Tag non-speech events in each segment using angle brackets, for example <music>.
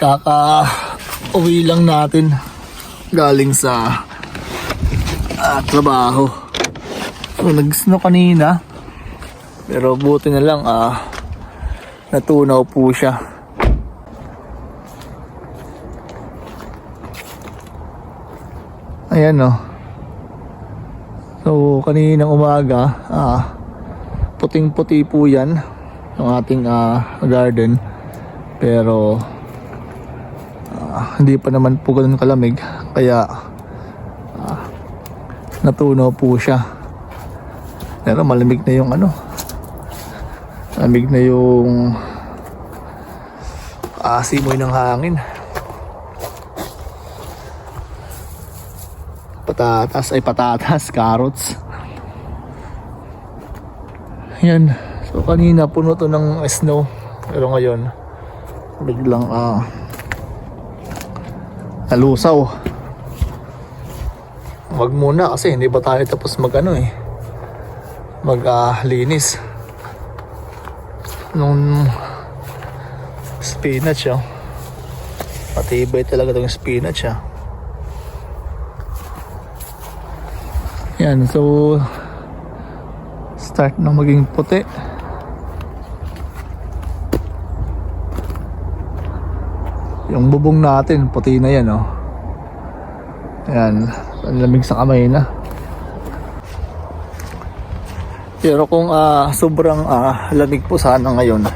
Kaka uwi lang natin galing sa ah, trabaho. So, nag-snow kanina. Pero buti na lang ah natunaw po siya. Ayan oh. So kaninang umaga, ah puting-puti po 'yan ng ating ah, garden. Pero hindi pa naman po ganun kalamig kaya ah, natunaw po siya. Pero malamig na yung ano. Malamig na yung ah, simoy ng hangin. Patatas ay patatas, <laughs> carrots. Yan. So kanina puno to ng snow. Pero ngayon biglang ah nalusaw. Wag muna kasi hindi ba tayo tapos mag ano eh mag ah, linis nung spinach oh. Patibay talaga itong spinach ah. Yan, so start na maging puti. Yung bubong natin, puti na yan, oh. Yan, ang lamig sa kamay na. Pero kung ah, sobrang ah, lamig po sana ngayon,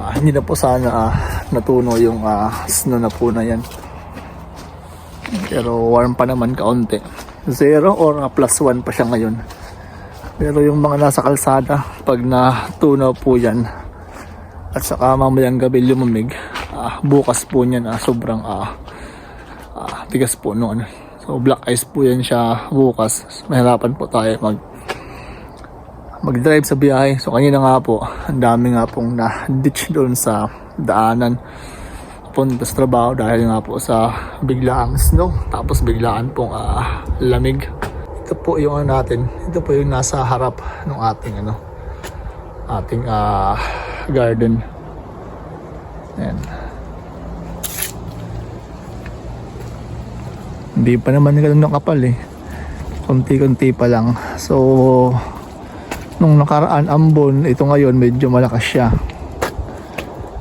ah, hindi na po sana ah, natuno yung ah, snow na po na yan. Pero warm pa naman kaunti. Zero or ah, plus one pa siya ngayon. Pero yung mga nasa kalsada, pag natunaw po yan, at saka mamayang gabi lumamig, ah, bukas po niyan ah, sobrang ah, ah, tigas po no, ano. So black ice po yan siya bukas. Mahirapan po tayo mag mag-drive sa biyahe. So kanina nga po, ang dami nga pong na-ditch doon sa daanan punta sa trabaho dahil nga po sa biglaang snow tapos biglaan pong ah, lamig ito po yung ano natin ito po yung nasa harap ng ating ano ating ah, garden Ayan. hindi pa naman ganun ng kapal eh konti-konti pa lang so nung nakaraan ambon ito ngayon medyo malakas siya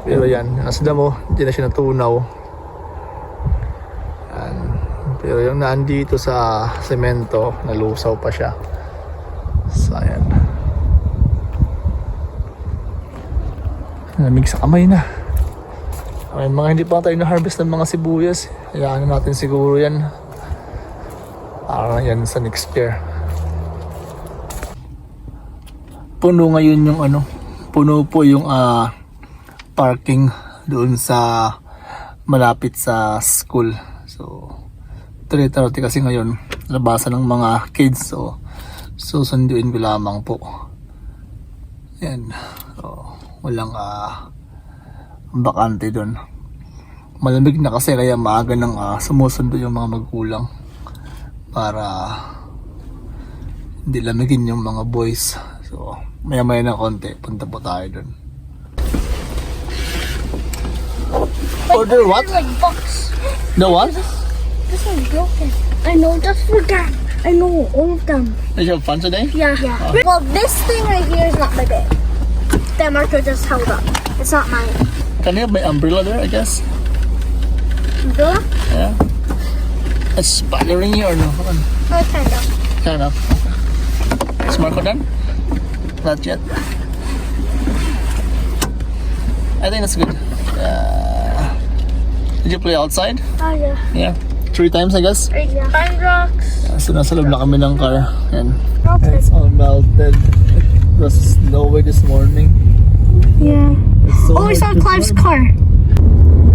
pero yan, nasa mo, hindi na siya natunaw. Yan. Pero yung nandito sa semento, nalusaw pa siya. So, ayan. Lamig sa kamay na. Ay, mga hindi pa tayo na-harvest ng mga sibuyas. Hayaan na natin siguro yan. Para yan sa next year. Puno ngayon yung ano, puno po yung ah parking doon sa malapit sa school. So, 3.30 kasi ngayon, labasan ng mga kids. So, susunduin ko lamang po. Yan. So, walang ah bakante doon. Malamig na kasi kaya maaga nang ah, sumusundo yung mga magulang para hindi lamigin yung mga boys. So, maya-maya na konti, punta po tayo doon. Order what? Like box. The what? This one's broken. I know that's for that. I know all of them. Did you have fun today? Yeah. Yeah. Well, this thing right here is not my bed. That Marco just held up. It's not mine. Can you have my umbrella there, I guess? Umbrella? Yeah. It's bothering you or no? Come on. Oh, kind of. Fair enough. Is Marco done? Not yet. I think that's good. Uh, did you play outside? Oh yeah. Yeah. Three times, I guess. Right, yeah. Find rocks. So, nasa loob na kami ng car. Yan. Okay. It's all melted. It was snowy this morning. Yeah. It's so Oh, we saw Clive's find. car.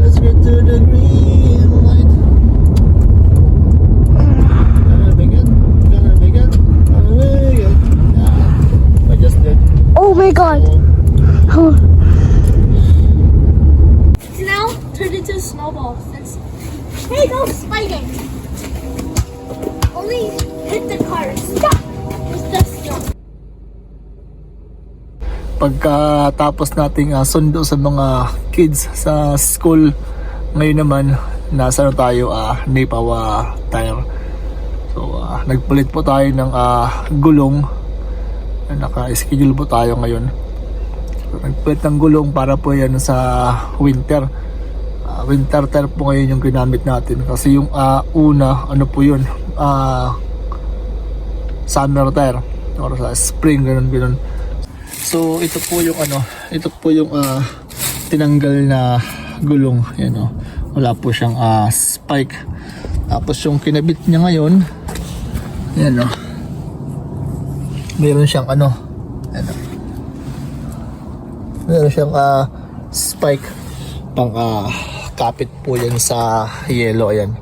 Let's get to the green light. Gonna make it. Gonna make it. Gonna make it. Yeah. I just did. Oh my God. Oh, Now turned into a snowball. That's... Hey, go spider. Only hit the car. Stop. Pagkatapos nating ah, sundo sa mga kids sa school ngayon naman nasa ano tayo ah Nipawa tire. So ah, nagpalit po tayo ng ah, gulong. Naka-schedule po tayo ngayon. So, nagpalit ng gulong para po yan sa winter. Ah, winter tire po ngayon yung ginamit natin kasi yung ah, una ano po yun? Ah summer tire. Or sa spring ganun ganun so ito po yung ano ito po yung ah, tinanggal na gulong. Yan o wala po siyang ah, spike. Tapos yung kinabit niya ngayon yan o meron siyang ano ano meron siyang ah, spike. Pang ah, kapit po yan sa yellow ayan.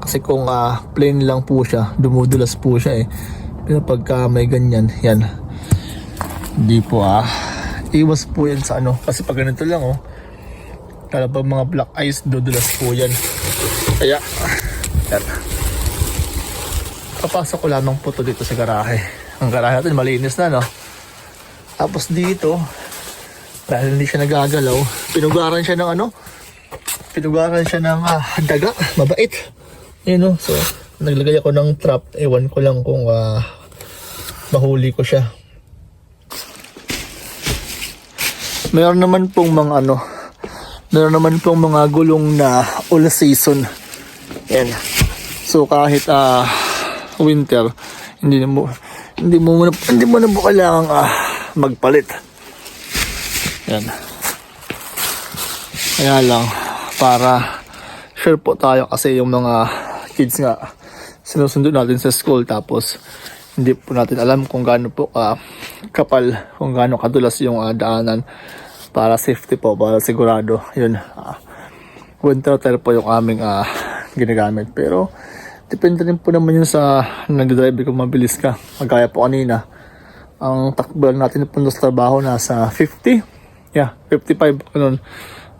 Kasi kung ah, plain lang po siya dumudulas po siya eh. Pero pagka may ganyan yan hindi po ah. Iwas po yan sa ano. Kasi pag ganito lang oh kala pag mga black eyes dudulas po yan. Kaya yan. Papasok ko lamang po to dito sa garahe. Ang garahe natin malinis na no? Tapos dito dahil hindi siya nagagalaw pinugaran siya ng ano? Pinugaran siya ng ah, daga. Mabait. Yun no? So naglagay ako ng trap. Ewan ko lang kung ah, mahuli ko siya meron naman pong mga ano meron naman pong mga gulong na all season. Yan so kahit ah winter hindi mo hindi mo muna hindi mo na mo kailangang ah, magpalit. Yan kaya lang para sure po tayo kasi yung mga kids nga sinusundo natin sa school tapos hindi po natin alam kung gaano po ah, kapal kung gaano kadulas yung ah, daanan para safety po para sigurado. Yun ah, winter tire po yung aming ah, ginagamit. Pero depende rin po naman yun sa nagdadrive kung mabilis ka. Magkaya po kanina ang takbo lang natin punta sa trabaho nasa 50 yeah 55 ganun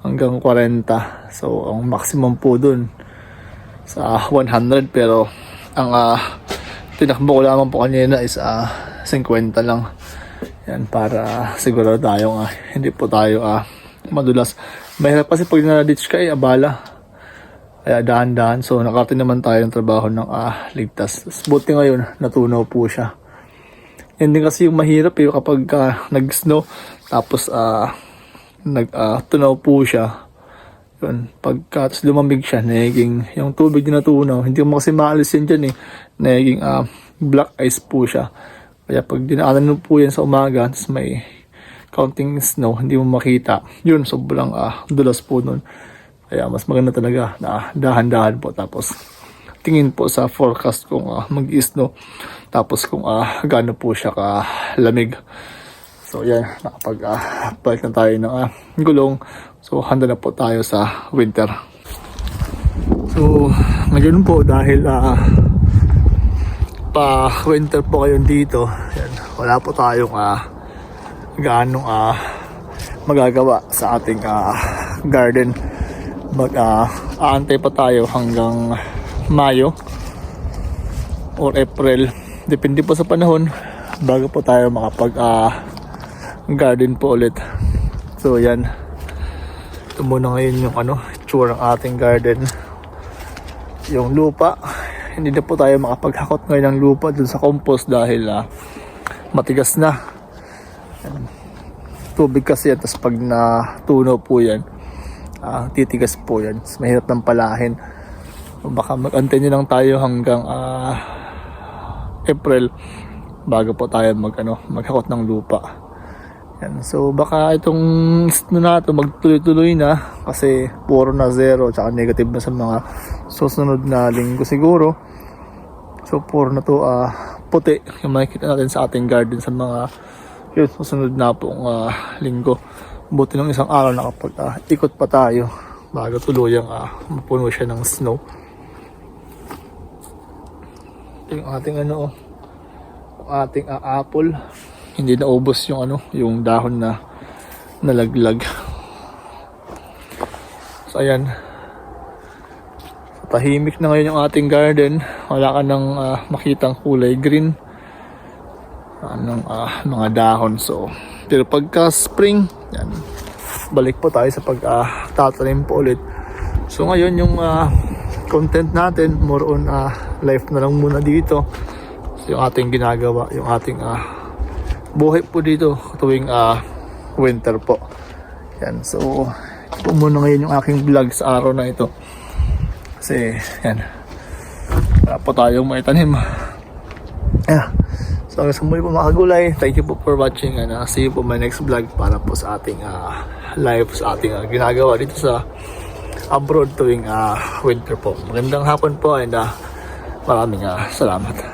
hanggang 40 so ang maximum po dun sa 100 pero ang ah, tinakbo ko lamang po kanina is ah, 50 lang yan para siguro tayo ah, hindi po tayo ah, madulas. Mahirap kasi pag na-ditch ka eh abala. Kaya dahan-dahan so nakarating naman tayo ng trabaho ng ah, ligtas. Buti ngayon natunaw po siya. Yan din kasi yung mahirap eh kapag ah, nag-snow tapos ah, nag ah, po siya. Yun pagka tapos lumamig siya naging yung tubig na natunaw hindi mo kasi maalis yan dyan eh. Naging ah, black ice po siya kaya pag dinaanan mo po yan sa umaga tapos may counting snow hindi mo makita. Yun sobrang ah, dulas po nun. Kaya mas maganda talaga na dahan-dahan po. Tapos tingin po sa forecast kung ah, mag-snow. Tapos kung ah, gaano po siya kalamig. So yan, nakapag ah, balik na tayo ng ah, gulong. So handa na po tayo sa winter. So ngayon po dahil ah, pa winter po kayo dito, yan, wala po tayong ah, gaano ah, magagawa sa ating ah, garden. Mag ah, aantay pa tayo hanggang Mayo or April. Depende po sa panahon bago po tayo makapag ah, garden po ulit. So yan. Ito muna ngayon yung ano, itsura ng ating garden. Yung lupa. Hindi na po tayo makapaghakot ngayon ng lupa dun sa compost dahil ah, matigas na. Tubig kasi yan. Tapos pag natunaw po yan, ah, titigas po yan. Tapos mahirap ng palahin. Baka mag-antay nyo lang tayo hanggang ah, April bago po tayo mag, ano, maghakot ng lupa. Yan. So baka itong na to magtuloy-tuloy na kasi puro na zero tsaka negative na sa mga susunod na linggo siguro. So puro na to ah, puti yung makikita natin sa ating garden sa mga yun, susunod na pong ah, linggo. Buti ng isang araw nakapag ah, ikot pa tayo bago tuluyang ah, mapuno siya ng snow. Ito yung ating ano oh, ating ah, apple hindi na ubos yung ano, yung dahon na nalaglag. So ayan. Tahimik na ngayon yung ating garden. Wala ka nang ah, makitang kulay green. Anong ah, mga dahon. So, Pero pagka spring, yan, balik po tayo sa pag tatanim po ulit. So ngayon yung ah, content natin, more on ah, life na lang muna dito. So, yung ating ginagawa, yung ating ah, buhay po dito tuwing ah, winter po. Yan, so ito muna ngayon yung aking vlog sa araw na ito. Kasi, yan, wala po tayong maitanim. Yeah. So hanggang sa muli po mga kagulay, thank you po for watching and uh, see you po my next vlog para po sa ating uh, live, sa ating uh, ginagawa dito sa abroad tuwing uh, winter po. Magandang hapon po and uh, maraming uh, salamat.